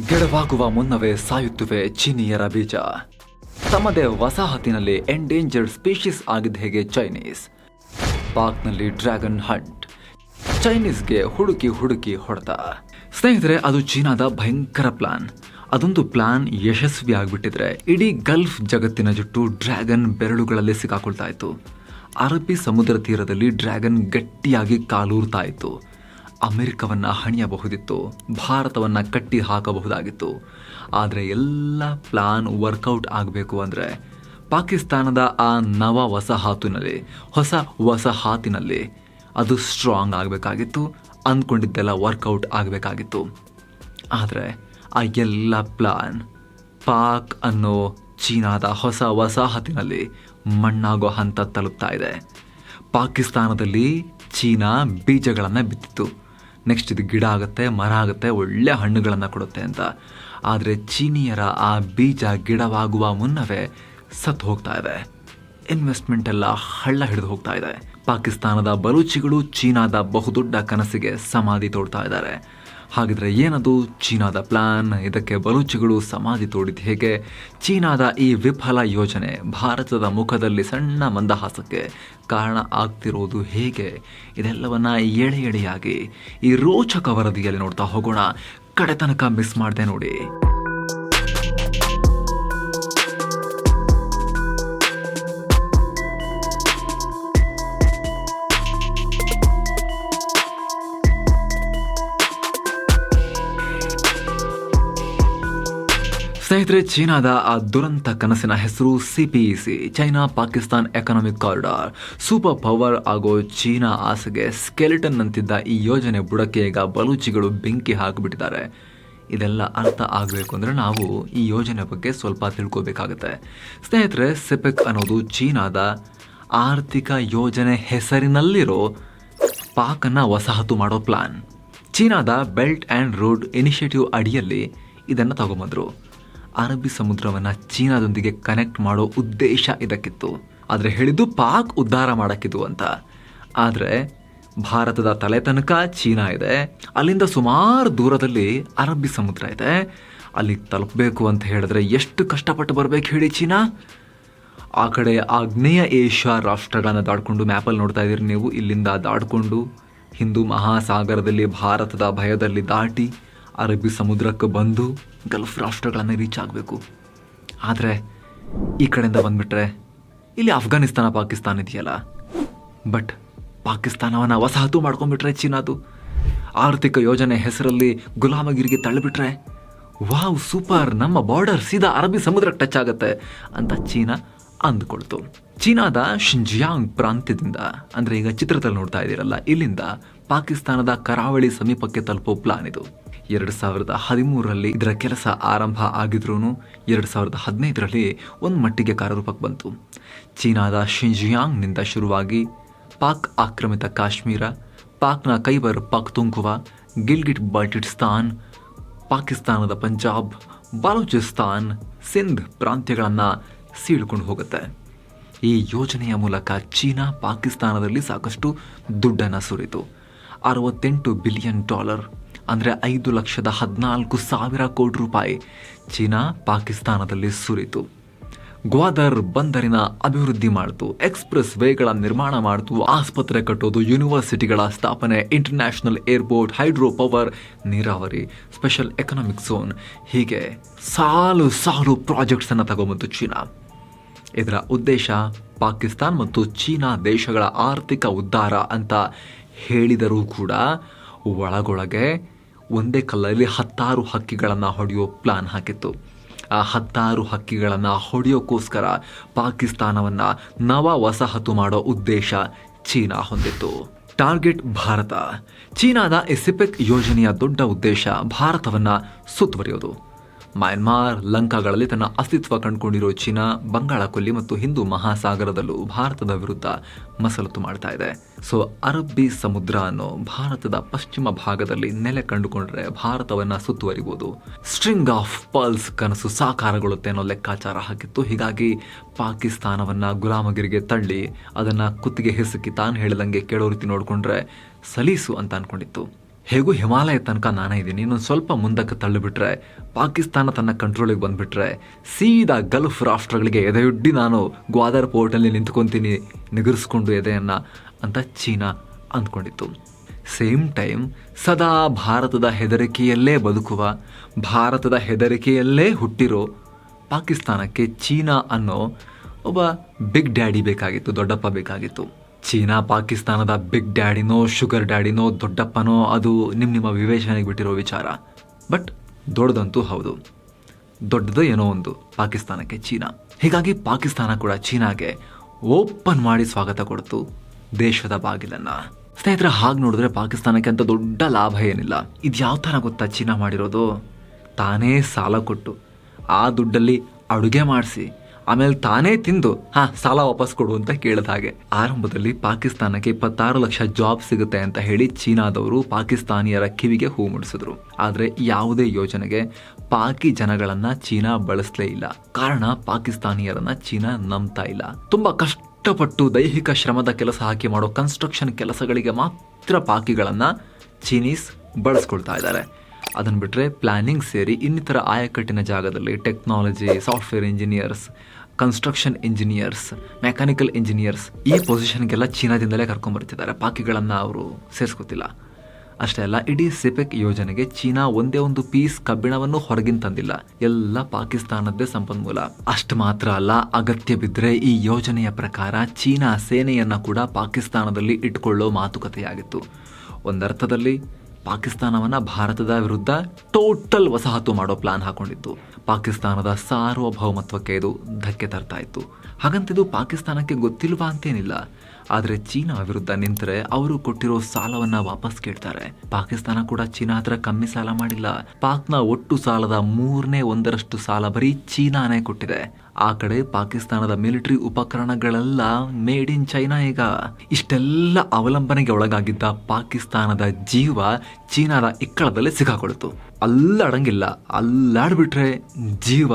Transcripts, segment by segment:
ಗಿಡವಾಗುವ ಮುನ್ನವೇ ಸಾಯುತ್ತುವೆ ಚೀನಿಯರ ಬೀಜ. ತಮ್ಮದೇ ವಸಾಹತಿನಲ್ಲಿ ಎಂಡೇಂಜರ್ಡ್ ಸ್ಪೀಷೀಸ್ ಆಗಿದ್ದ ಹೇಗೆ ಚೈನೀಸ್? ಪಾಕ್ನಲ್ಲಿ ಡ್ರ್ಯಾಗನ್ ಹಂಟ್. ಚೈನೀಸ್ಗೆ ಹುಡುಕಿ ಹುಡುಕಿ ಹೊಡೆತ. ಸ್ನೇಹಿತರೆ, ಅದು ಚೀನಾದ ಭಯಂಕರ ಪ್ಲಾನ್. ಅದೊಂದು ಪ್ಲಾನ್ ಯಶಸ್ವಿ ಆಗಿಬಿಟ್ಟಿದ್ರೆ ಇಡೀ ಗಲ್ಫ್ ಜಗತ್ತಿನ ಜುಟ್ಟು ಡ್ರ್ಯಾಗನ್ ಬೆರಳುಗಳಲ್ಲಿ ಸಿಕ್ಕಾಕೊಳ್ತಾ ಇತ್ತು. ಅರಬ್ಬಿ ಸಮುದ್ರ ತೀರದಲ್ಲಿ ಡ್ರ್ಯಾಗನ್ ಗಟ್ಟಿಯಾಗಿ ಕಾಲೂರ್ತಾ ಇತ್ತು. ಅಮೆರಿಕವನ್ನ ಹಣಿಯಬಹುದಿತ್ತು, ಭಾರತವನ್ನು ಕಟ್ಟಿ ಹಾಕಬಹುದಾಗಿತ್ತು ಆದರೆ ಎಲ್ಲ ಪ್ಲಾನ್ ವರ್ಕೌಟ್ ಆಗಬೇಕು ಅಂದರೆ ಪಾಕಿಸ್ತಾನದ ಆ ನವ ವಸಾಹತಿನಲ್ಲಿ ಹೊಸ ವಸಾಹತಿನಲ್ಲಿ ಅದು ಸ್ಟ್ರಾಂಗ್ ಆಗಬೇಕಾಗಿತ್ತು ಅಂದ್ಕೊಂಡಿದ್ದೆಲ್ಲ ವರ್ಕೌಟ್ ಆಗಬೇಕಾಗಿತ್ತು. ಆದರೆ ಆ ಎಲ್ಲ ಪ್ಲಾನ್ ಪಾಕ್ ಅನ್ನೋ ಚೀನಾದ ಹೊಸ ವಸಾಹತಿನಲ್ಲಿ ಮಣ್ಣಾಗೋ ಹಂತ ತಲುಪ್ತಾ ಇದೆ. ಪಾಕಿಸ್ತಾನದಲ್ಲಿ ಚೀನಾ ಬೀಜಗಳನ್ನು ಬಿತ್ತಿತ್ತು. ನೆಕ್ಸ್ಟ್ ಇದು ಗಿಡ ಆಗುತ್ತೆ, ಮರ ಆಗುತ್ತೆ, ಒಳ್ಳೆ ಹಣ್ಣುಗಳನ್ನು ಕೊಡುತ್ತೆ ಅಂತ. ಆದರೆ ಚೀನಿಯರ ಆ ಬೀಜ ಗಿಡವಾಗುವ ಮುನ್ನವೇ ಸತ್ತು ಹೋಗ್ತಾ ಇದೆ. ಇನ್ವೆಸ್ಟ್ಮೆಂಟ್ ಎಲ್ಲ ಹಳ್ಳ ಹಿಡಿದು ಹೋಗ್ತಾ ಇದೆ. ಪಾಕಿಸ್ತಾನದ ಬಲೂಚಿಗಳು ಚೀನಾದ ಬಹುದೊಡ್ಡ ಕನಸಿಗೆ ಸಮಾಧಿ ತೋಡ್ತಾ ಇದ್ದಾರೆ. ಹಾಗಿದ್ರೆ ಏನದು ಚೀನಾದ ಪ್ಲಾನ್ ಇದಕ್ಕೆ ಬಲೂಚಿಗಳು ಸಮಾಧಿ ತೋಡಿದ್ದು ಹೇಗೆ? ಚೀನಾದ ಈ ವಿಫಲ ಯೋಜನೆ ಭಾರತದ ಮುಖದಲ್ಲಿ ಸಣ್ಣ ಮಂದಹಾಸಕ್ಕೆ ಕಾರಣ ಆಗ್ತಿರೋದು ಹೇಗೆ? ಇದೆಲ್ಲವನ್ನ ಎಳೆ ಎಳೆಯಾಗಿ ಈ ರೋಚಕ ವರದಿಯಲ್ಲಿ ನೋಡ್ತಾ ಹೋಗೋಣ. ಕಡೆ ತನಕ ಮಿಸ್ ಮಾಡಿದೆ ನೋಡಿ. ಸ್ನೇಹಿತರೆ, ಚೀನಾದ ಆ ದುರಂತ ಕನಸಿನ ಹೆಸರು CPEC China Pakistan economic corridor super power ಆಗೋ ಚೀನಾ ಆಸೆಗೆ ಸ್ಕೆಲಿಟನ್ ಅಂತಿದ್ದ ಈ ಯೋಜನೆ ಬುಡಕ್ಕೆ ಈಗ ಬಲೂಚಿಗಳು ಬೆಂಕಿ ಹಾಕಿಬಿಟ್ಟಿದ್ದಾರೆ. ಇದೆಲ್ಲ ಅರ್ಥ ಆಗಬೇಕು ಅಂದರೆ ನಾವು ಈ ಯೋಜನೆ ಬಗ್ಗೆ ಸ್ವಲ್ಪ ತಿಳ್ಕೋಬೇಕಾಗುತ್ತೆ. ಸ್ನೇಹಿತರೆ, ಸಿಪೆಕ್ ಅನ್ನೋದು ಚೀನಾದ ಆರ್ಥಿಕ ಯೋಜನೆ ಹೆಸರಿನಲ್ಲಿರೋ ಪಾಕನ್ನು ವಸಾಹತು ಮಾಡೋ ಪ್ಲಾನ್ ಚೀನಾದ ಬೆಲ್ಟ್ ಆ್ಯಂಡ್ ರೋಡ್ ಇನಿಷಿಯೇಟಿವ್ ಅಡಿಯಲ್ಲಿ ಇದನ್ನು ತಗೊಂಬಂದರು. ಅರಬ್ಬಿ ಸಮುದ್ರವನ್ನು ಚೀನಾದೊಂದಿಗೆ ಕನೆಕ್ಟ್ ಮಾಡೋ ಉದ್ದೇಶ ಇದಕ್ಕಿತ್ತು. ಆದರೆ ಹೇಳಿದ್ದು ಪಾಕ್ ಉದ್ಧಾರ ಮಾಡೋಕ್ಕಿದು ಅಂತ. ಆದರೆ ಭಾರತದ ತಲೆ ತನಕ ಚೀನಾ ಇದೆ. ಅಲ್ಲಿಂದ ಸುಮಾರು ದೂರದಲ್ಲಿ ಅರಬ್ಬಿ ಸಮುದ್ರ ಇದೆ. ಅಲ್ಲಿಗೆ ತಲುಪಬೇಕು ಅಂತ ಹೇಳಿದ್ರೆ ಎಷ್ಟು ಕಷ್ಟಪಟ್ಟು ಬರಬೇಕು ಹೇಳಿ ಚೀನಾ? ಆ ಕಡೆ ಆಗ್ನೇಯ ಏಷ್ಯಾ ರಾಷ್ಟ್ರಗಳನ್ನು ದಾಡ್ಕೊಂಡು ಮ್ಯಾಪಲ್ಲಿ ನೋಡ್ತಾ ಇದ್ದೀರಿ ನೀವು. ಇಲ್ಲಿಂದ ದಾಡ್ಕೊಂಡು ಹಿಂದೂ ಮಹಾಸಾಗರದಲ್ಲಿ ಭಾರತದ ಭಯದಲ್ಲಿ ದಾಟಿ ಅರಬ್ಬಿ ಸಮುದ್ರಕ್ಕೆ ಬಂದು ಗಲ್ಫ್ ರಾಷ್ಟ್ರಗಳನ್ನು ರೀಚ್ ಆಗಬೇಕು. ಆದರೆ ಈ ಕಡೆಯಿಂದ ಬಂದ್ಬಿಟ್ರೆ ಇಲ್ಲಿ ಅಫ್ಘಾನಿಸ್ತಾನ ಪಾಕಿಸ್ತಾನ ಇದೆಯಲ್ಲ. ಬಟ್ ಪಾಕಿಸ್ತಾನವನ್ನು ವಸಾಹತು ಮಾಡ್ಕೊಂಡ್ಬಿಟ್ರೆ ಚೀನಾದು. ಆರ್ಥಿಕ ಯೋಜನೆ ಹೆಸರಲ್ಲಿ ಗುಲಾಮಗಿರಿಗೆ ತಳ್ಳಿಬಿಟ್ರೆ, ವಾವ್, ಸೂಪರ್, ನಮ್ಮ ಬಾರ್ಡರ್ ಸೀದಾ ಅರಬ್ಬಿ ಸಮುದ್ರಕ್ಕೆ ಟಚ್ ಆಗುತ್ತೆ ಅಂತ ಚೀನಾ ಅಂದ್ಕೊಳ್ತು. ಚೀನಾದ ಶಿಂಜಿಯಾಂಗ್ ಪ್ರಾಂತ್ಯದಿಂದ, ಅಂದರೆ ಈಗ ಚಿತ್ರದಲ್ಲಿ ನೋಡ್ತಾ ಇದ್ದೀರಲ್ಲ, ಇಲ್ಲಿಂದ ಪಾಕಿಸ್ತಾನದ ಕರಾವಳಿ ಸಮೀಪಕ್ಕೆ ತಲುಪೋ ಪ್ಲಾನ್ ಇದು. ಎರಡು ಸಾವಿರದ ಹದಿಮೂರರಲ್ಲಿ ಇದರ ಕೆಲಸ ಆರಂಭ ಆಗಿದ್ರೂ ಎರಡು ಸಾವಿರದ ಹದಿನೈದರಲ್ಲಿ ಒಂದು ಮಟ್ಟಿಗೆ ಕಾರ್ಯರೂಪಕ್ಕೆ ಬಂತು. ಚೀನಾದ ಶಿಂಜಿಯಾಂಗ್ನಿಂದ ಶುರುವಾಗಿ ಪಾಕ್ ಆಕ್ರಮಿತ ಕಾಶ್ಮೀರ, ಪಾಕ್ನ ಕೈಬರ್ ಪಖ್ತುಂಕ್ವಾ ಗಿಲ್ಗಿಟ್ ಬಾಲ್ಟಿಸ್ತಾನ್, ಪಾಕಿಸ್ತಾನದ ಪಂಜಾಬ್, ಬಾಲೂಚಿಸ್ತಾನ್, ಸಿಂಧ್ ಪ್ರಾಂತ್ಯಗಳನ್ನು ಸೀಳ್ಕೊಂಡು ಹೋಗುತ್ತೆ. ಈ ಯೋಜನೆಯ ಮೂಲಕ ಚೀನಾ ಪಾಕಿಸ್ತಾನದಲ್ಲಿ ಸಾಕಷ್ಟು ದುಡ್ಡನ್ನು ಸುರಿತು. ಅರವತ್ತೆಂಟು ಬಿಲಿಯನ್ ಡಾಲರ್ ಅಂದರೆ ಐದು ಲಕ್ಷದ ಹದಿನಾಲ್ಕು ಸಾವಿರ ಕೋಟಿ ರೂಪಾಯಿ ಚೀನಾ ಪಾಕಿಸ್ತಾನದಲ್ಲಿ ಸುರಿತು. ಗ್ವಾದರ್ ಬಂದರಿನ ಅಭಿವೃದ್ಧಿ ಮಾಡಿತು, ಎಕ್ಸ್ಪ್ರೆಸ್ ವೇಗಳ ನಿರ್ಮಾಣ ಮಾಡಿತು, ಆಸ್ಪತ್ರೆ ಕಟ್ಟೋದು, ಯೂನಿವರ್ಸಿಟಿಗಳ ಸ್ಥಾಪನೆ, ಇಂಟರ್ನ್ಯಾಷನಲ್ ಏರ್ಪೋರ್ಟ್, ಹೈಡ್ರೋ ಪವರ್, ನೀರಾವರಿ, ಸ್ಪೆಷಲ್ ಎಕನಾಮಿಕ್ ಝೋನ್. ಹೀಗೆ ಸಾಲು ಸಾಲು ಪ್ರಾಜೆಕ್ಟ್ಸನ್ನು ತಗೊಂಬಂತು ಚೀನಾ. ಇದರ ಉದ್ದೇಶ ಪಾಕಿಸ್ತಾನ್ ಮತ್ತು ಚೀನಾ ದೇಶಗಳ ಆರ್ಥಿಕ ಉದ್ಧಾರ ಅಂತ ಹೇಳಿದರೂ ಕೂಡ ಒಳಗೊಳಗೆ ಒಂದೇ ಕಲ್ಲಲ್ಲಿ ಹತ್ತಾರು ಹಕ್ಕಿಗಳನ್ನು ಹೊಡೆಯೋ ಪ್ಲಾನ್ ಹಾಕಿತ್ತು. ಆ ಹತ್ತಾರು ಹಕ್ಕಿಗಳನ್ನು ಹೊಡೆಯೋಕ್ಕೋಸ್ಕರ ಪಾಕಿಸ್ತಾನವನ್ನು ನವ ವಸಾಹತು ಮಾಡೋ ಉದ್ದೇಶ ಚೀನಾ ಹೊಂದಿತ್ತು. ಟಾರ್ಗೆಟ್ ಭಾರತ. ಚೀನಾದ ಎಸಿಪೆಕ್ ಯೋಜನೆಯ ದೊಡ್ಡ ಉದ್ದೇಶ ಭಾರತವನ್ನು ಸುತ್ತುವರಿಯೋದು. ಮಯನ್ಮಾರ್ ಲಂಕಾಗಳಲ್ಲಿ ತನ್ನ ಅಸ್ತಿತ್ವ ಕಂಡುಕೊಂಡಿರೋ ಚೀನಾ, ಬಂಗಾಳ ಕೊಲ್ಲಿ ಮತ್ತು ಹಿಂದೂ ಮಹಾಸಾಗರದಲ್ಲೂ ಭಾರತದ ವಿರುದ್ಧ ಮಸಲತ್ತು ಮಾಡ್ತಾ ಇದೆ. ಸೊ ಅರಬ್ಬಿ ಸಮುದ್ರ ಅನ್ನೋ ಭಾರತದ ಪಶ್ಚಿಮ ಭಾಗದಲ್ಲಿ ನೆಲೆ ಕಂಡುಕೊಂಡ್ರೆ ಭಾರತವನ್ನ ಸುತ್ತುವರಿಬಹುದು ಸ್ಟ್ರಿಂಗ್ ಆಫ್ ಪಲ್ಸ್ ಕನಸು ಸಾಕಾರಗೊಳ್ಳುತ್ತೆ ಅನ್ನೋ ಲೆಕ್ಕಾಚಾರ ಹಾಕಿತ್ತು. ಹೀಗಾಗಿ ಪಾಕಿಸ್ತಾನವನ್ನ ಗುಲಾಮಗಿರಿಗೆ ತಳ್ಳಿ, ಅದನ್ನ ಕುತ್ತಿಗೆ ಹಿಸುಕಿ ತಾನು ಹೇಳಿದಂಗೆ ಕೇಳೋ ರೀತಿ ನೋಡಿಕೊಂಡ್ರೆ ಸಲೀಸು ಅಂತ ಅನ್ಕೊಂಡಿತ್ತು. ಹೇಗೂ ಹಿಮಾಲಯ ತನಕ ನಾನೇ ಇದ್ದೀನಿ. ಇನ್ನೊಂದು ಸ್ವಲ್ಪ ಮುಂದಕ್ಕೆ ತಳ್ಳಿಬಿಟ್ರೆ, ಪಾಕಿಸ್ತಾನ ತನ್ನ ಕಂಟ್ರೋಲಿಗೆ ಬಂದುಬಿಟ್ರೆ, ಸೀದಾ ಗಲ್ಫ್ ರಾಷ್ಟ್ರಗಳಿಗೆ ಎದೆಯೊಡ್ಡಿ ನಾನು ಗ್ವಾದರ್ ಪೋರ್ಟಲ್ಲಿ ನಿಂತ್ಕೊತೀನಿ, ನಿಗರಿಸ್ಕೊಂಡು ಎದೆಯನ್ನು ಅಂತ ಚೀನಾ ಅಂದ್ಕೊಂಡಿತ್ತು. ಸೇಮ್ ಟೈಮ್ ಸದಾ ಭಾರತದ ಹೆದರಿಕೆಯಲ್ಲೇ ಬದುಕುವ, ಭಾರತದ ಹೆದರಿಕೆಯಲ್ಲೇ ಹುಟ್ಟಿರೋ ಪಾಕಿಸ್ತಾನಕ್ಕೆ ಚೀನಾ ಅನ್ನೋ ಒಬ್ಬ ಬಿಗ್ ಡ್ಯಾಡಿ ಬೇಕಾಗಿತ್ತು, ದೊಡ್ಡಪ್ಪ ಬೇಕಾಗಿತ್ತು. ಚೀನಾ, ಪಾಕಿಸ್ತಾನದ ಬಿಗ್ ಡ್ಯಾಡಿನೋ, ಶುಗರ್ ಡ್ಯಾಡಿನೋ, ದೊಡ್ಡಪ್ಪನೋ, ಅದು ನಿಮ್ಮ ನಿಮ್ಮ ವಿವೇಚನೆಗೆ ಬಿಟ್ಟಿರೋ ವಿಚಾರ. ಬಟ್ ದೊಡ್ಡದಂತೂ ಹೌದು. ದೊಡ್ಡದು ಏನೋ ಒಂದು, ಪಾಕಿಸ್ತಾನಕ್ಕೆ ಚೀನಾ. ಹೀಗಾಗಿ ಪಾಕಿಸ್ತಾನ ಕೂಡ ಚೀನಾಗೆ ಓಪನ್ ಮಾಡಿ ಸ್ವಾಗತ ಕೊಡ್ತು ದೇಶದ ಬಾಗಿಲನ್ನು. ಸ್ನೇಹಿತರೆ, ಹಾಗೆ ನೋಡಿದ್ರೆ ಪಾಕಿಸ್ತಾನಕ್ಕೆ ಅಂತ ದೊಡ್ಡ ಲಾಭ ಏನಿಲ್ಲ. ಇದು ಯಾವ ಥರ ಗೊತ್ತಾ ಚೀನಾ ಮಾಡಿರೋದು? ತಾನೇ ಸಾಲ ಕೊಟ್ಟು ಆ ದುಡ್ಡಲ್ಲಿ ಅಡುಗೆ ಮಾಡಿಸಿ ಆಮೇಲೆ ತಾನೇ ತಿಂದು, ಹಾ, ಸಾಲ ವಾಪಸ್ ಕೊಡು ಅಂತ ಕೇಳಿದ ಹಾಗೆ. ಆರಂಭದಲ್ಲಿ ಪಾಕಿಸ್ತಾನಕ್ಕೆ ಇಪ್ಪತ್ತಾರು ಲಕ್ಷ ಜಾಬ್ ಸಿಗುತ್ತೆ ಅಂತ ಹೇಳಿ ಚೀನಾದವರು ಪಾಕಿಸ್ತಾನಿಯರ ಕಿವಿಗೆ ಹೂ ಮುಡಿಸಿದ್ರು. ಆದ್ರೆ ಯಾವುದೇ ಯೋಜನೆಗೆ ಪಾಕಿ ಜನಗಳನ್ನ ಚೀನಾ ಬಳಸಲೇ ಇಲ್ಲ. ಕಾರಣ ಪಾಕಿಸ್ತಾನಿಯರನ್ನ ಚೀನಾ ನಂಬ್ತಾ ಇಲ್ಲ. ತುಂಬಾ ಕಷ್ಟಪಟ್ಟು ದೈಹಿಕ ಶ್ರಮದ ಕೆಲಸ ಹಾಕಿ ಮಾಡೋ ಕನ್ಸ್ಟ್ರಕ್ಷನ್ ಕೆಲಸಗಳಿಗೆ ಮಾತ್ರ ಪಾಕಿಗಳನ್ನ ಚೀನೀಸ್ ಬಳಸ್ಕೊಳ್ತಾ ಇದ್ದಾರೆ. ಅದನ್ನು ಬಿಟ್ಟರೆ ಪ್ಲಾನಿಂಗ್ ಸೇರಿ ಇನ್ನಿತರ ಆಯಕಟ್ಟಿನ ಜಾಗದಲ್ಲಿ technology software engineers construction engineers mechanical engineers ಈ ಪೊಸಿಷನ್ಗೆಲ್ಲ ಚೀನಾದಿಂದಲೇ ಕರ್ಕೊಂಡ್ಬರ್ತಿದ್ದಾರೆ. ಪಾಕಿಗಳನ್ನು ಅವರು ಸೇರಿಸ್ಕೊತಿಲ್ಲ. ಅಷ್ಟೇ ಅಲ್ಲ, ಇಡೀ ಸಿಪೆಕ್ ಯೋಜನೆಗೆ ಚೀನಾ ಒಂದೇ ಒಂದು ಪೀಸ್ ಕಬ್ಬಿಣವನ್ನು ಹೊರಗಿನ ತಂದಿಲ್ಲ. ಎಲ್ಲ ಪಾಕಿಸ್ತಾನದ್ದೇ ಸಂಪನ್ಮೂಲ. ಅಷ್ಟು ಮಾತ್ರ ಅಲ್ಲ, ಅಗತ್ಯ ಬಿದ್ದರೆ ಈ ಯೋಜನೆಯ ಪ್ರಕಾರ ಚೀನಾ ಸೇನೆಯನ್ನ ಕೂಡ ಪಾಕಿಸ್ತಾನದಲ್ಲಿ ಇಟ್ಕೊಳ್ಳೋ ಮಾತುಕತೆಯಾಗಿತ್ತು. ಒಂದರ್ಥದಲ್ಲಿ, ಪಾಕಿಸ್ತಾನವನ್ನ ಭಾರತದ ವಿರುದ್ಧ ಟೋಟಲ್ ವಸಾಹತು ಮಾಡೋ ಪ್ಲಾನ್ ಹಾಕೊಂಡಿತ್ತು. ಪಾಕಿಸ್ತಾನದ ಸಾರ್ವಭೌಮತ್ವಕ್ಕೆ ಇದು ಧಕ್ಕೆ ತರ್ತಾ ಇತ್ತು. ಹಾಗಂತಿದು ಪಾಕಿಸ್ತಾನಕ್ಕೆ ಗೊತ್ತಿಲ್ವಾ ಅಂತೇನಿಲ್ಲ ಆದರೆ ಚೀನಾ ವಿರುದ್ಧ ನಿಂತರೆ ಅವರು ಕೊಟ್ಟಿರೋ ಸಾಲವನ್ನ ವಾಪಸ್ ಕೇಳ್ತಾರೆ. ಪಾಕಿಸ್ತಾನ ಕೂಡ ಚೀನಾ ಹತ್ರ ಕಮ್ಮಿ ಸಾಲ ಮಾಡಿಲ್ಲ. ಪಾಕ್ನ ಒಟ್ಟು ಸಾಲದ ಮೂರನೇ ಒಂದರಷ್ಟು ಸಾಲ ಬರೀ ಚೀನಾನೇ ಕೊಟ್ಟಿದೆ. ಆ ಕಡೆ ಪಾಕಿಸ್ತಾನದ ಮಿಲಿಟರಿ ಉಪಕರಣಗಳೆಲ್ಲ ಮೇಡ್ ಇನ್ ಚೈನಾ ಈಗ. ಇಷ್ಟೆಲ್ಲ ಅವಲಂಬನೆಗೆ ಒಳಗಾಗಿದ್ದ ಪಾಕಿಸ್ತಾನದ ಜೀವ ಚೀನಾದ ಇಕ್ಕಳದಲ್ಲಿ ಸಿಕ್ಕಾಕೊಳ್ತು. ಅಲ್ಲಾಡಂಗಿಲ್ಲ. ಅಲ್ಲಾಡ್ಬಿಟ್ರೆ ಜೀವ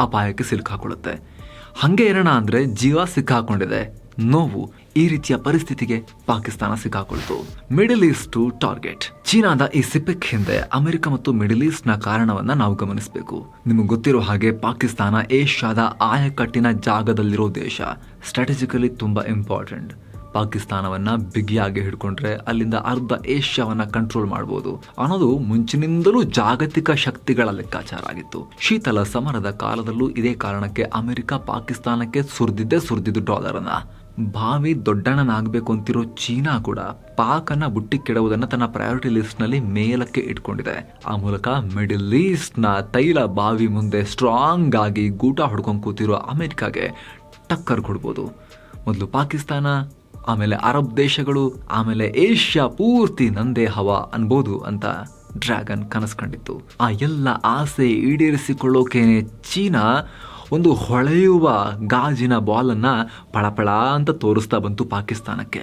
ಅಪಾಯಕ್ಕೆ ಸಿಲುಕಾಕೊಳ್ಳುತ್ತೆ ಹಂಗೆ ಇರೋಣ ಅಂದ್ರೆ ಜೀವ ಸಿಕ್ಕಾಕೊಂಡಿದೆ. ನೋವು ಈ ರೀತಿಯ ಪರಿಸ್ಥಿತಿಗೆ ಪಾಕಿಸ್ತಾನ ಸಿಕ್ಕಾಕೊಳ್ತು. ಮಿಡಲ್ ಈಸ್ಟ್ ಟು ಟಾರ್ಗೆಟ್ ಚೀನಾದ ಈ ಸಿಪೆಕ್ ಹಿಂದೆ ಅಮೆರಿಕ ಮತ್ತು ಮಿಡಲ್ ಈಸ್ಟ್ನ ಕಾರಣವನ್ನ ನಾವು ಗಮನಿಸಬೇಕು. ನಿಮಗೆ ಗೊತ್ತಿರೋ ಹಾಗೆ ಪಾಕಿಸ್ತಾನ ಏಷ್ಯಾದ ಆಯಕಟ್ಟಿನ ಜಾಗದಲ್ಲಿರೋ ದೇಶ. ಸ್ಟ್ರಾಟಜಿಕಲಿ ತುಂಬಾ ಇಂಪಾರ್ಟೆಂಟ್ ಪಾಕಿಸ್ತಾನವನ್ನ ಬಿಗಿಯಾಗಿ ಹಿಡ್ಕೊಂಡ್ರೆ ಅಲ್ಲಿಂದ ಅರ್ಧ ಏಷ್ಯಾವನ್ನ ಕಂಟ್ರೋಲ್ ಮಾಡಬಹುದು ಅನ್ನೋದು ಮುಂಚಿನಿಂದಲೂ ಜಾಗತಿಕ ಶಕ್ತಿಗಳ ಲೆಕ್ಕಾಚಾರ ಆಗಿತ್ತು. ಶೀತಲ ಸಮರದ ಕಾಲದಲ್ಲೂ ಇದೇ ಕಾರಣಕ್ಕೆ ಅಮೆರಿಕ ಪಾಕಿಸ್ತಾನಕ್ಕೆ ಸುರಿದಿದ್ದೇ ಸುರಿದಿದ್ದು ಡಾಲರ್ ಅನ್ನ. ಭಾವಿ ದೊಡ್ಡಣ್ಣನಾಗಬೇಕು ಅಂತಿರೋ ಚೀನಾ ಕೂಡ ಪಾಕನ್ನ ಕೆಡುವುದನ್ನು ತನ್ನ ಪ್ರಯಾರಿಟಿ ಲಿಸ್ಟ್ನಲ್ಲಿ ಮೇಲಕ್ಕೆ ಇಟ್ಕೊಂಡಿದೆ. ಆ ಮೂಲಕ ಮಿಡಲ್ ಈಸ್ಟ್ನ ತೈಲ ಬಾವಿ ಮುಂದೆ ಸ್ಟ್ರಾಂಗ್ ಆಗಿ ಗೂಟ ಹೊಡ್ಕೊಂಡು ಕೂತಿರೋ ಅಮೆರಿಕಾಗೆ ಟಕ್ಕರ್ ಕೊಡ್ಬೋದು. ಮೊದಲು ಪಾಕಿಸ್ತಾನ, ಆಮೇಲೆ ಅರಬ್ ದೇಶಗಳು, ಆಮೇಲೆ ಏಷ್ಯಾ ಪೂರ್ತಿ ನಂದೇ ಹವಾ ಅನ್ಬೋದು ಅಂತ ಡ್ರ್ಯಾಗನ್ ಕನಸು ಕಂಡಿತ್ತು ಆ ಎಲ್ಲ ಆಸೆ ಈಡೇರಿಸಿಕೊಳ್ಳೋಕೇನೆ ಚೀನಾ ಒಂದು ಹೊಳೆಯುವ ಗಾಜಿನ ಬಾಲನ್ನು ಪಳಪಳ ಅಂತ ತೋರಿಸ್ತಾ ಬಂತು ಪಾಕಿಸ್ತಾನಕ್ಕೆ.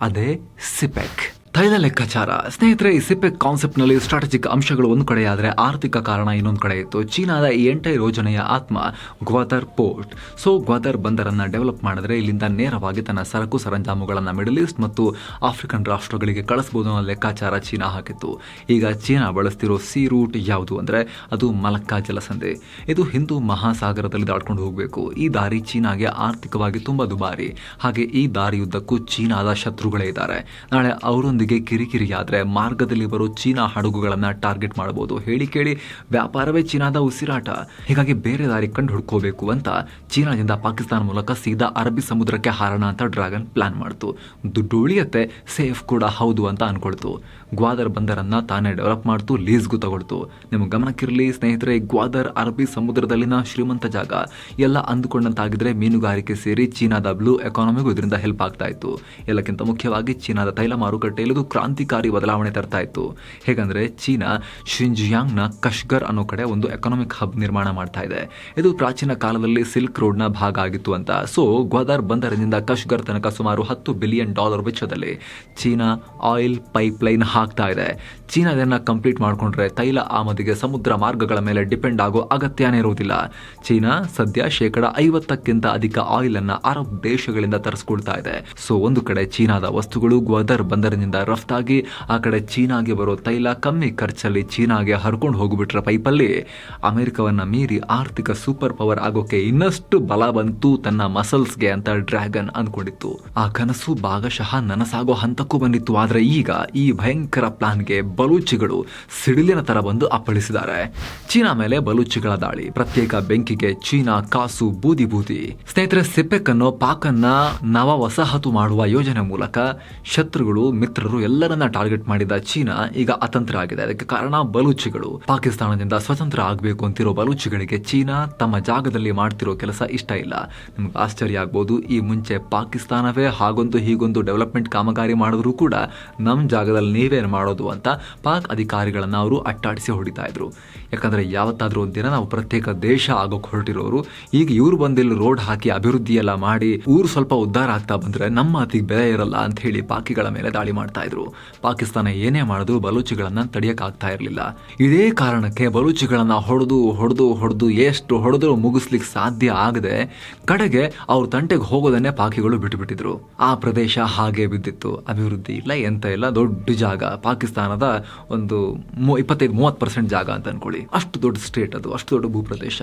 ಅದೇ ಸಿಪೆಕ್. ತೈಲ ಲೆಕ್ಕಾಚಾರ. ಸ್ನೇಹಿತರೆ, ಈ ಸಿಪೆಕ್ ಕಾನ್ಸೆಪ್ಟ್ನಲ್ಲಿ ಸ್ಟ್ರಾಟಜಿಕ್ ಅಂಶಗಳು ಒಂದು ಕಡೆ ಆದರೆ ಆರ್ಥಿಕ ಕಾರಣ ಇನ್ನೊಂದು ಕಡೆ ಇತ್ತು. ಚೀನಾದ ಈ ಎಂಟೈ ಯೋಜನೆಯ ಆತ್ಮ ಗ್ವಾದರ್ ಪೋರ್ಟ್. ಸೊ, ಗ್ವಾದರ್ ಬಂದರನ್ನ ಡೆವಲಪ್ ಮಾಡಿದ್ರೆ ಇಲ್ಲಿಂದ ನೇರವಾಗಿ ತನ್ನ ಸರಕು ಸರಂಜಾಮುಗಳನ್ನು ಮಿಡಲ್ ಈಸ್ಟ್ ಮತ್ತು ಆಫ್ರಿಕನ್ ರಾಷ್ಟ್ರಗಳಿಗೆ ಕಳಿಸಬಹುದು ಅನ್ನೋ ಲೆಕ್ಕಾಚಾರ ಚೀನಾ ಹಾಕಿತ್ತು. ಈಗ ಚೀನಾ ಬಳಸ್ತಿರೋ ಸಿ ರೂಟ್ ಯಾವುದು ಅಂದರೆ ಅದು ಮಲಕ್ಕಾ ಜಲಸಂಧಿ. ಇದು ಹಿಂದೂ ಮಹಾಸಾಗರದಲ್ಲಿ ದಾಟ್ಕೊಂಡು ಹೋಗಬೇಕು. ಈ ದಾರಿ ಚೀನಾಗೆ ಆರ್ಥಿಕವಾಗಿ ತುಂಬಾ ದುಬಾರಿ. ಹಾಗೆ ಈ ದಾರಿಯುದ್ದಕ್ಕೂ ಚೀನಾದ ಶತ್ರುಗಳೇ ಇದ್ದಾರೆ. ನಾಳೆ ಅವರೊಂದಿಗೆ ಕಿರಿಕಿರಿಯಾದ್ರೆ ಮಾರ್ಗದಲ್ಲಿ ಬರೋ ಚೀನಾ ಹಡಗುಗಳನ್ನು ಟಾರ್ಗೆಟ್ ಮಾಡಬಹುದು. ಹೇಳಿ ಕೇಳಿ, ವ್ಯಾಪಾರವೇ ಚೀನಾದ ಉಸಿರಾಟ. ಹೀಗಾಗಿ ಬೇರೆ ದಾರಿ ಕಂಡು ಹುಡ್ಕೋಬೇಕು ಅಂತ ಚೀನಾದಿಂದ ಪಾಕಿಸ್ತಾನ ಮೂಲಕ ಸೀದಾ ಅರಬ್ಬಿ ಸಮುದ್ರಕ್ಕೆ ಹಾರೋಣ ಅಂತ ಡ್ರಾಗನ್ ಪ್ಲಾನ್ ಮಾಡ್ತು. ದುಡ್ಡು ಉಳಿಯತ್ತೆ, ಸೇಫ್ ಕೂಡ ಹೌದು ಅಂತ ಅನ್ಕೊಳ್ತು. ಗ್ವಾದರ್ ಬಂದರನ್ನ ತಾನೇ ಡೆವಲಪ್ ಮಾಡ್ತು, ಲೀಸ್ಗೂ ತಗೊಳ್ತು. ನಿಮ್ಮ ಗಮನಕ್ಕಿರಲಿ ಸ್ನೇಹಿತರೆ, ಗ್ವಾದರ್ ಅರಬ್ಬಿ ಸಮುದ್ರದಲ್ಲಿನ ಶ್ರೀಮಂತ ಜಾಗ. ಎಲ್ಲ ಅಂದುಕೊಂಡಂತಾಗಿದ್ರೆ ಮೀನುಗಾರಿಕೆ ಸೇರಿ ಚೀನಾದ ಬ್ಲೂ ಎಕಾನಮಿಗೂ ಇದರಿಂದ ಹೆಲ್ಪ್ ಆಗ್ತಾ ಇತ್ತು. ಎಲ್ಲಕ್ಕಿಂತ ಮುಖ್ಯವಾಗಿ ಚೀನಾದ ತೈಲ ಮಾರುಕಟ್ಟೆಯಲ್ಲಿ ಇದು ಕ್ರಾಂತಿಕಾರಿ ಬದಲಾವಣೆ ತರ್ತಾ ಇತ್ತು. ಹೇಗಂದ್ರೆ ಚೀನಾ ಶಿಂಜಿಯಾಂಗ್ನ ಕಶ್ಗರ್ ಅನ್ನೋ ಕಡೆ ಒಂದು ಎಕನಾಮಿಕ್ ಹಬ್ ನಿರ್ಮಾಣ ಮಾಡ್ತಾ ಇದೆ. ಇದು ಪ್ರಾಚೀನ ಕಾಲದಲ್ಲಿ ಸಿಲ್ಕ್ ರೋಡ್ನ ಭಾಗ ಆಗಿತ್ತು ಅಂತ. ಸೊ, ಗ್ವಾದರ್ ಬಂದರಿನಿಂದ ಕಶ್ಗರ್ ತನಕ ಸುಮಾರು ಹತ್ತು ಬಿಲಿಯನ್ ಡಾಲರ್ ವೆಚ್ಚದಲ್ಲಿ ಚೀನಾ ಆಯಿಲ್ ಪೈಪ್ ಲೈನ್ ಹಾಕ್ತಾ ಇದೆ. ಚೀನಾ ಇದನ್ನ ಕಂಪ್ಲೀಟ್ ಮಾಡ್ಕೊಂಡ್ರೆ ತೈಲ ಆಮದಿಗೆ ಸಮುದ್ರ ಮಾರ್ಗಗಳ ಮೇಲೆ ಡಿಪೆಂಡ್ ಆಗೋ ಅಗತ್ಯನೇ ಇರುವುದಿಲ್ಲ ಚೀನಾ ಸದ್ಯ ಶೇಕಡ ಐವತ್ತಕ್ಕಿಂತ ಅಧಿಕ ಆಯಿಲ್ ಅನ್ನ ಅರಬ್ ದೇಶಗಳಿಂದ ತರಿಸ್ಕೊಳ್ತಾ ಇದೆ. ಸೊ, ಒಂದು ಕಡೆ ಚೀನಾದ ವಸ್ತುಗಳು ಗ್ವಾದರ್ ಬಂದರಿನಿಂದ ರಫ್ತಾಗಿ ಆ ಕಡೆ ಚೀನಾಗೆ ಬರೋ ತೈಲ ಕಮ್ಮಿ ಖರ್ಚಲ್ಲಿ ಚೀನಾಗೆ ಹರ್ಕೊಂಡು ಹೋಗ್ಬಿಟ್ರೆ ಪೈಪಲ್ಲಿ. ಅಮೆರಿಕವನ್ನು ಮೀರಿ ಆರ್ಥಿಕ ಸೂಪರ್ ಪವರ್ ಆಗೋಕೆ ಇನ್ನಷ್ಟು ಬಲ ಬಂತು ತನ್ನ ಮಸಲ್ಸ್ಗೆ ಅಂತ ಡ್ರ್ಯಾಗನ್ ಅಂದ್ಕೊಂಡಿತ್ತು ಆ ಕನಸು ಭಾಗಶಃ ನನಸಾಗೋ ಹಂತಕ್ಕೂ ಬಂದಿತ್ತು. ಆದರೆ ಈಗ ಈ ಭಯಂಕರ ಪ್ಲಾನ್ಗೆ ಬಲೂಚಿಗಳು ಸಿಡಿಲಿನ ತರ ಬಂದು ಅಪ್ಪಳಿಸಿದ್ದಾರೆ. ಚೀನಾ ಮೇಲೆ ಬಲೂಚಿಗಳ ದಾಳಿ, ಪ್ರತ್ಯೇಕ ಬೆಂಕಿಗೆ ಚೀನಾ ಕಾಸು ಬೂದಿ ಬೂದಿ. ಸ್ನೇಹಿತರೆ, ಸಿಪೆಕ್ ಅನ್ನೋ ಪಾಕನ್ನ ನವ ವಸಾಹತು ಮಾಡುವ ಯೋಜನೆ ಮೂಲಕ ಶತ್ರುಗಳು, ಮಿತ್ರರು ಎಲ್ಲರನ್ನ ಟಾರ್ಗೆಟ್ ಮಾಡಿದ ಚೀನಾ ಈಗ ಅತಂತ್ರ ಆಗಿದೆ ಅದಕ್ಕೆ ಕಾರಣ ಬಲೂಚಿಗಳು. ಪಾಕಿಸ್ತಾನದಿಂದ ಸ್ವತಂತ್ರ ಆಗಬೇಕು ಅಂತಿರೋ ಬಲೂಚಿಗಳಿಗೆ ಚೀನಾ ತಮ್ಮ ಜಾಗದಲ್ಲಿ ಮಾಡ್ತಿರೋ ಕೆಲಸ ಇಷ್ಟ ಇಲ್ಲ. ನಿಮ್ಗೆ ಆಶ್ಚರ್ಯ ಆಗ್ಬೋದು, ಈ ಮುಂಚೆ ಪಾಕಿಸ್ತಾನವೇ ಹಾಗೊಂದು ಹೀಗೊಂದು ಡೆವಲಪ್ಮೆಂಟ್ ಕಾಮಗಾರಿ ಮಾಡಿದ್ರು ಕೂಡ ನಮ್ಮ ಜಾಗದಲ್ಲಿ ನೀವೇನು ಮಾಡೋದು ಅಂತ ಪಾಕ್ ಅಧಿಕಾರಿಗಳನ್ನ ಅವರು ಅಟ್ಟಾಡಿಸಿ ಹೊಡಿತಾ ಇದ್ರು. ಯಾಕಂದ್ರೆ ಯಾವತ್ತಾದ್ರೂ ಒಂದಿನ ನಾವು ಪ್ರತ್ಯೇಕ ದೇಶ ಆಗೋಕೆ ಹೊರಟಿರೋರು, ಈಗ ಇವ್ರು ಬಂದಿಲ್ಲಿ ರೋಡ್ ಹಾಕಿ ಅಭಿವೃದ್ಧಿ ಎಲ್ಲ ಮಾಡಿ ಊರು ಸ್ವಲ್ಪ ಉದ್ಧಾರ ಆಗ್ತಾ ಬಂದ್ರೆ ನಮ್ಮ ಅತಿ ಬೆಲೆ ಇರಲ್ಲ ಅಂತ ಹೇಳಿ ಪಾಕಿಗಳ ಮೇಲೆ ದಾಳಿ ಮಾಡ್ತಾ ಇದ್ರು ಪಾಕಿಸ್ತಾನ ಏನೇ ಮಾಡಿದ್ರು ಬಲೂಚಿಗಳನ್ನ ತಡೆಯಕ್ಕಾಗ್ತಾ ಇರಲಿಲ್ಲ. ಇದೇ ಕಾರಣಕ್ಕೆ ಬಲೂಚಿಗಳನ್ನ ಹೊಡೆದು ಹೊಡೆದು ಹೊಡೆದು ಎಷ್ಟು ಹೊಡೆದ್ರು ಮುಗಿಸ್ಲಿಕ್ಕೆ ಸಾಧ್ಯ ಆಗದೆ ಕಡೆಗೆ ಅವ್ರ ತಂಟೆಗೆ ಹೋಗೋದನ್ನೇ ಪಾಕಿಗಳು ಬಿಟ್ಟುಬಿಟ್ಟಿದ್ರು ಆ ಪ್ರದೇಶ ಹಾಗೆ ಬಿದ್ದಿತ್ತು. ಅಭಿವೃದ್ಧಿ ಇಲ್ಲ, ಎಂತ ಇಲ್ಲ, ದೊಡ್ಡ ಜಾಗ. ಪಾಕಿಸ್ತಾನದ ಒಂದು ಇಪ್ಪತ್ತೈದು, ಮೂವತ್ತು ಪರ್ಸೆಂಟ್ ಜಾಗ ಅಂತ ಅನ್ಕೊಳ್ಳಿ. ಅಷ್ಟು ದೊಡ್ಡ ಸ್ಟೇಟ್ ಅದು, ಅಷ್ಟು ದೊಡ್ಡ ಭೂಪ್ರದೇಶ.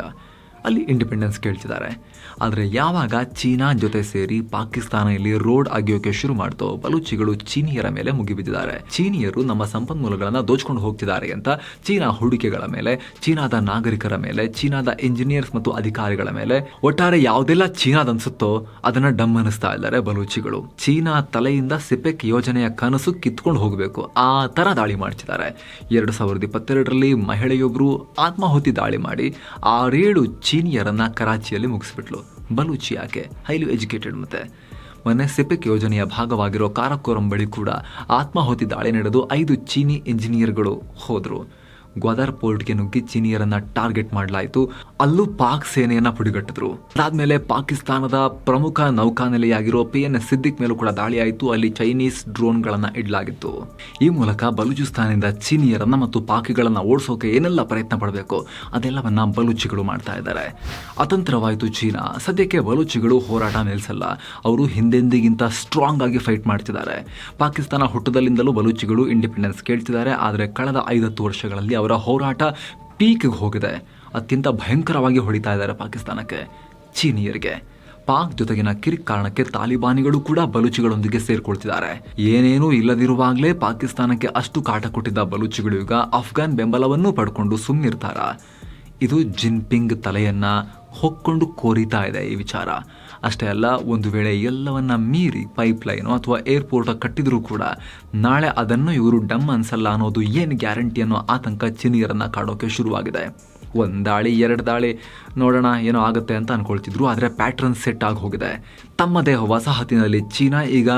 ಅಲ್ಲಿ ಇಂಡಿಪೆಂಡೆನ್ಸ್ ಕೇಳ್ತಿದ್ದಾರೆ. ಆದರೆ ಯಾವಾಗ ಚೀನಾ ಜೊತೆ ಸೇರಿ ಪಾಕಿಸ್ತಾನ ಇಲ್ಲಿ ರೋಡ್ ಅಗಿಯೋಕೆ ಶುರು ಮಾಡ್ತೋ ಬಲೂಚಿಗಳು ಚೀನಿಯರ ಮೇಲೆ ಮುಗಿಬಿದ್ದಿದ್ದಾರೆ. ಚೀನಿಯರು ನಮ್ಮ ಸಂಪನ್ಮೂಲಗಳನ್ನು ದೋಚ್ಕೊಂಡು ಹೋಗ್ತಿದ್ದಾರೆ ಅಂತ ಚೀನಾ ಹೂಡಿಕೆಗಳ ಮೇಲೆ, ಚೀನಾದ ನಾಗರಿಕರ ಮೇಲೆ, ಚೀನಾದ ಇಂಜಿನಿಯರ್ಸ್ ಮತ್ತು ಅಧಿಕಾರಿಗಳ ಮೇಲೆ ಒಟ್ಟಾರೆ ಯಾವುದೆಲ್ಲ ಚೀನಾದ ಅನ್ಸುತ್ತೋ ಅದನ್ನ ಡಮ್ ಇದ್ದಾರೆ ಬಲೂಚಿಗಳು. ಚೀನಾ ತಲೆಯಿಂದ ಸಿಪೆಕ್ ಯೋಜನೆಯ ಕನಸು ಕಿತ್ಕೊಂಡು ಹೋಗಬೇಕು. ಆ ತರ ದಾಳಿ ಮಾಡ್ತಿದ್ದಾರೆ. ಎರಡು ಸಾವಿರದ ಇಪ್ಪತ್ತೆರಡರಲ್ಲಿ ಮಹಿಳೆಯೊಬ್ಬರು ಆತ್ಮಾಹುತಿ ದಾಳಿ ಮಾಡಿ ಆರೇಳು ಚೀನಿಯರನ್ನ ಕರಾಚಿಯಲ್ಲಿ ಮುಗಿಸ್ಬಿಟ್ಲು. ಬಲೂಚಿ ಆಕೆ ಹೈಲಿ ಎಜುಕೇಟೆಡ್ ಮತ್ತೆ. ಮೊನ್ನೆ ಸಿಪಿಕ್ ಯೋಜನೆಯ ಭಾಗವಾಗಿರೋ ಕಾರಕೋರಂ ಬಳಿ ಕೂಡ ಆತ್ಮಾಹುತಿ ದಾಳಿ ನಡೆದು ಐದು ಚೀನಿ ಇಂಜಿನಿಯರ್ಗಳು ಹೋದ್ರು. ಗ್ವಾದರ್ ಪೋರ್ಟ್ಗೆ ನುಗ್ಗಿ ಚೀನಿಯರನ್ನ ಟಾರ್ಗೆಟ್ ಮಾಡಲಾಯಿತು. ಅಲ್ಲೂ ಪಾಕ್ ಸೇನೆಯನ್ನ ಪುಡಿಗಟ್ಟಿದ್ರು. ಅದಾದ್ಮೇಲೆ ಪಾಕಿಸ್ತಾನದ ಪ್ರಮುಖ ನೌಕಾನೆಲೆಯಾಗಿರೋ ಪಿ ಎನ್ ಸಿದ್ದಿಕ್ ಮೇಲೂ ಕೂಡ ದಾಳಿ ಆಯಿತು ಅಲ್ಲಿ ಚೈನೀಸ್ ಡ್ರೋನ್ಗಳನ್ನ ಇಡಲಾಗಿತ್ತು. ಈ ಮೂಲಕ ಬಲೂಚಿಸ್ತಾನದಿಂದ ಚೀನಿಯರನ್ನ ಮತ್ತು ಪಾಕಿಗಳನ್ನ ಓಡಿಸೋಕೆ ಏನೆಲ್ಲ ಪ್ರಯತ್ನ ಪಡಬೇಕು, ಅದೆಲ್ಲವನ್ನ ಬಲೂಚಿಗಳು ಮಾಡ್ತಾ ಇದ್ದಾರೆ. ಅತಂತ್ರವಾಯಿತು ಚೀನಾ. ಸದ್ಯಕ್ಕೆ ಬಲೂಚಿಗಳು ಹೋರಾಟ ನಿಲ್ಲಿಸಲ್ಲ ಅವರು ಹಿಂದೆಂದಿಗಿಂತ ಸ್ಟ್ರಾಂಗ್ ಆಗಿ ಫೈಟ್ ಮಾಡ್ತಿದ್ದಾರೆ. ಪಾಕಿಸ್ತಾನ ಹುಟ್ಟದಲ್ಲಿಂದಲೂ ಬಲೂಚಿಗಳು ಇಂಡಿಪೆಂಡೆನ್ಸ್ ಕೇಳ್ತಿದ್ದಾರೆ. ಆದರೆ ಕಳೆದ ಐದತ್ತು ವರ್ಷಗಳಲ್ಲಿ ಅವರ ಹೋರಾಟ ಪೀಕ್ಗೆ ಹೋಗಿದೆ. ಅತ್ಯಂತ ಭಯಂಕರವಾಗಿ ಹೊಡಿತಾ ಇದ್ದಾರೆ ಪಾಕಿಸ್ತಾನಕ್ಕೆ. ಚೀನಿಯರಿಗೆ. ಪಾಕ್ ಜೊತೆಗಿನ ಕಿರಿಕ್ ಕಾರಣಕ್ಕೆ ತಾಲಿಬಾನಿಗಳು ಕೂಡ ಬಲೂಚಿಗಳೊಂದಿಗೆ ಸೇರ್ಕೊಳ್ತಿದ್ದಾರೆ. ಏನೇನೂ ಇಲ್ಲದಿರುವಾಗಲೇ ಪಾಕಿಸ್ತಾನಕ್ಕೆ ಅಷ್ಟು ಕಾಟ ಕೊಟ್ಟಿದ್ದ ಬಲೂಚಿಗಳು ಈಗ ಅಫ್ಘಾನ್ ಬೆಂಬಲವನ್ನು ಪಡ್ಕೊಂಡು ಸುಮ್ಮನಿರ್ತಾರ ಇದು ಜಿನ್ಪಿಂಗ್ ತಲೆಯನ್ನ ಹೊಕ್ಕೊಂಡು ಕೋರಿತಾ ಇದೆ ಈ ವಿಚಾರ. ಅಷ್ಟೇ ಅಲ್ಲ, ಒಂದು ವೇಳೆ ಎಲ್ಲವನ್ನ ಮೀರಿ ಪೈಪ್ ಲೈನ್ ಅಥವಾ ಏರ್ಪೋರ್ಟ್ ಕಟ್ಟಿದ್ರು ಕೂಡ ನಾಳೆ ಅದನ್ನು ಇವರು ಡಮ್ ಅನ್ಸಲ್ಲ ಅನ್ನೋದು ಏನು ಗ್ಯಾರಂಟಿ ಅನ್ನೋ ಆತಂಕ ಚಿನಿಯರನ್ನ ಕಾಡೋಕೆ ಶುರುವಾಗಿದೆ. ಒಂದು ದಾಳಿ, ಎರಡು ದಾಳಿ, ನೋಡೋಣ ಏನೋ ಆಗುತ್ತೆ ಅಂತ ಅನ್ಕೊಳ್ತಿದ್ರು, ಆದರೆ ಪ್ಯಾಟ್ರನ್ ಸೆಟ್ ಆಗಿ ಹೋಗಿದೆ. ತಮ್ಮದೇ ವಸಾಹತಿನಲ್ಲಿ ಚೀನಾ ಈಗ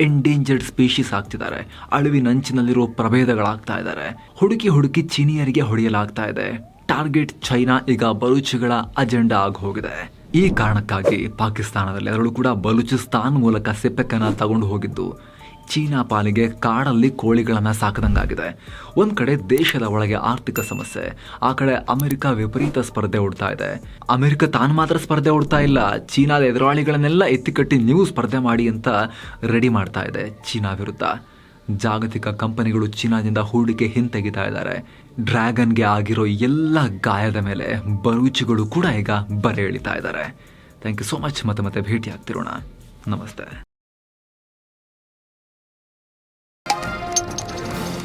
ಎಂಡೇಂಜರ್ಡ್ ಸ್ಪೀಶೀಸ್ ಆಗ್ತಿದ್ದಾರೆ. ಅಳಿವಿನಂಚಿನಲ್ಲಿರೋ ಪ್ರಭೇದಗಳಾಗ್ತಾ ಇದ್ದಾರೆ. ಹುಡುಕಿ ಹುಡುಕಿ ಚೀನಿಯರಿಗೆ ಹೊಡೆಯಲಾಗ್ತಾ ಇದೆ. ಟಾರ್ಗೆಟ್ ಚೈನಾ ಈಗ ಬರುಚಿಗಳ ಅಜೆಂಡಾ ಆಗಿ ಹೋಗಿದೆ. ಈ ಕಾರಣಕ್ಕಾಗಿ ಪಾಕಿಸ್ತಾನದಲ್ಲಿ ಅದರಲ್ಲೂ ಕೂಡ ಬಲೂಚಿಸ್ತಾನ್ ಮೂಲಕ ಸಿಪ್ಪೆಕ್ಕನ್ನ ತಗೊಂಡು ಹೋಗಿದ್ದು. ಚೀನಾ ಪಾಲಿಗೆ ಕಾಡಲ್ಲಿ ಕೋಳಿಗಳನ್ನು ಸಾಕದಂಗಾಗಿದೆ. ಒಂದು ಕಡೆ ದೇಶದ ಒಳಗೆ ಆರ್ಥಿಕ ಸಮಸ್ಯೆ, ಆ ಕಡೆ ಅಮೆರಿಕ ವಿಪರೀತ ಸ್ಪರ್ಧೆ ಉಡ್ತಾ ಇದೆ. ಅಮೆರಿಕ ತಾನು ಮಾತ್ರ ಸ್ಪರ್ಧೆ ಉಡ್ತಾ ಇಲ್ಲ, ಚೀನಾದ ಎದುರಾಳಿಗಳನ್ನೆಲ್ಲ ಎತ್ತಿಕಟ್ಟಿ ನೀವು ಸ್ಪರ್ಧೆ ಮಾಡಿ ಅಂತ ರೆಡಿ ಮಾಡ್ತಾ ಇದೆ ಚೀನಾ ವಿರುದ್ಧ. ಜಾಗತಿಕ ಕಂಪನಿಗಳು ಚೀನಾದಿಂದ ಹೂಡಿಕೆ ಹಿಂತೆಗಿತಾ ಇದ್ದಾರೆ. ಡ್ರ್ಯಾಗನ್ಗೆ ಆಗಿರೋ ಎಲ್ಲ ಗಾಯದ ಮೇಲೆ ಬರುಚಿಗಳು ಕೂಡ ಈಗ ಬರೆ ಎಳಿತಾ ಇದ್ದಾರೆ. ಥ್ಯಾಂಕ್ ಯು ಸೋ ಮಚ್ ಮತ್ತೆ ಮತ್ತೆ ಭೇಟಿ ಆಗ್ತಿರೋಣ ನಮಸ್ತೆ.